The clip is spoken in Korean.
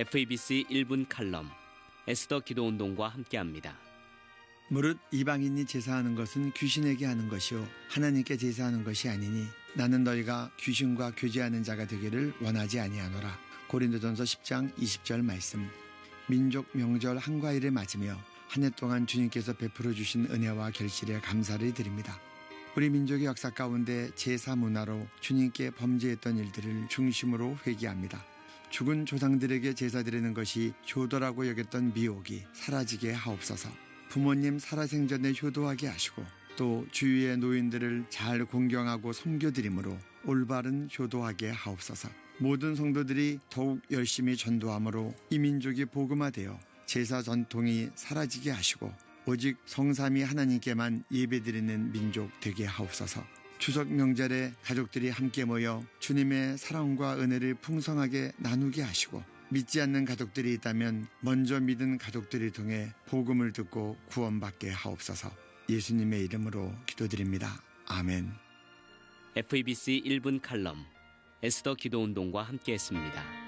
FEBC 1분 칼럼 에스더 기도운동과 함께합니다. 무릇 이방인이 제사하는 것은 귀신에게 하는 것이요 하나님께 제사하는 것이 아니니 나는 너희가 귀신과 교제하는 자가 되기를 원하지 아니하노라 고린도전서 10장 20절 말씀 민족 명절 한과일을 맞으며 한 해 동안 주님께서 베풀어 주신 은혜와 결실에 감사를 드립니다. 우리 민족의 역사 가운데 제사 문화로 주님께 범죄했던 일들을 중심으로 회개합니다. 죽은 조상들에게 제사 드리는 것이 효도라고 여겼던 미혹이 사라지게 하옵소서. 부모님 살아생전에 효도하게 하시고 또 주위의 노인들을 잘 공경하고 섬겨드림으로 올바른 효도하게 하옵소서. 모든 성도들이 더욱 열심히 전도함으로 이 민족이 복음화되어 제사 전통이 사라지게 하시고 오직 성삼이 하나님께만 예배드리는 민족 되게 하옵소서. 추석 명절에 가족들이 함께 모여 주님의 사랑과 은혜를 풍성하게 나누게 하시고 믿지 않는 가족들이 있다면 먼저 믿은 가족들을 통해 복음을 듣고 구원받게 하옵소서. 예수님의 이름으로 기도드립니다. 아멘. FEBC 1분 칼럼 에스더 기도운동과 함께했습니다.